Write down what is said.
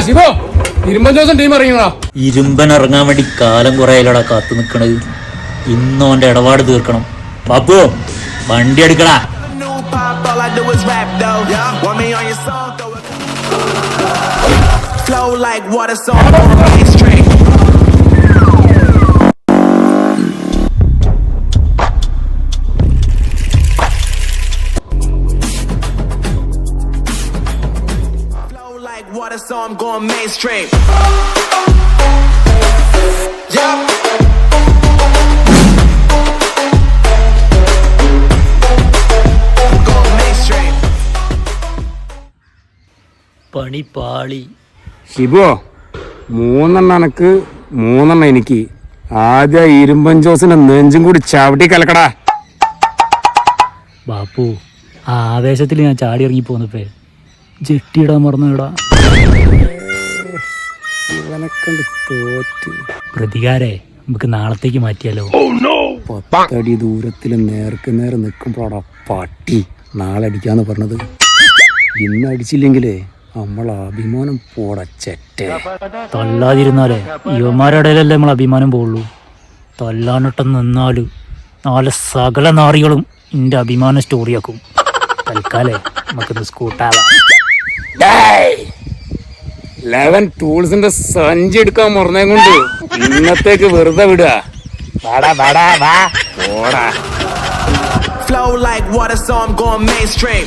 ശിവോ ഇരുമ്പൻ team ഇറങ്ങിയടാ ഇരുമ്പൻ ഇറങ്ങാൻ വേണ്ടി കാലം കുറേലടാ കാത്തു നിക്കണത്. ഇന്നോന്റെ അവന്റെ ഇടപാട് തീർക്കണം. പാപ്പു വണ്ടി എടുക്കടാ. Flow like water, so like water, so I'm going mainstream. Yeah. Going mainstream. പണി പാളി ഷിബോ മൂന്നെണ്ണം എനക്ക് മൂന്നെണ്ണം എനിക്ക് ആദ്യം ഇരുമ്പൻ ജോസിന്റെ നെഞ്ചും കൂടി ചവിട്ടി കലക്കടാ ബാപ്പു ആ ആവേശത്തിൽ ഞാൻ ചാടി ഇറങ്ങി പോന്നപ്പേ ജെട്ടിയിടാൻ മറന്നുവിടാ ഇവനെക്കൊണ്ട് തോറ്റ്. പ്രതികാരേ നമുക്ക് നാളത്തേക്ക് മാറ്റിയാലോ? പത്തടി ദൂരത്തിൽ നേർക്ക് നേരെ നിൽക്കുമ്പോടാ പട്ടി നാളെ അടിക്കാന്ന് പറഞ്ഞത്. ഇന്ന് അടിച്ചില്ലെങ്കിലേ നമ്മളെ അഭിമാനം പോടച്ചെറ്റേ. തല്ലാതിരുന്നാലേ യുവന്മാരുടെ ഇടയിലല്ലേ നമ്മൾ അഭിമാനം പോവുള്ളൂ. തല്ലാനിട്ടം നിന്നാൽ നാല് സകല നാറികളും എന്റെ അഭിമാന സ്റ്റോറിയാക്കും തൽക്കാലേ നമുക്കിന്ന് സ്കൂട്ടാവാം ലെവൻ ടൂൾസിന്റെ സഞ്ചി എടുക്കാൻ മറന്നേ കൊണ്ട് ഇന്നത്തേക്ക് വെറുതെ വിടുക. വാടാ വാടാ വാ. പോടാ. Flow like water, so I'm going mainstream.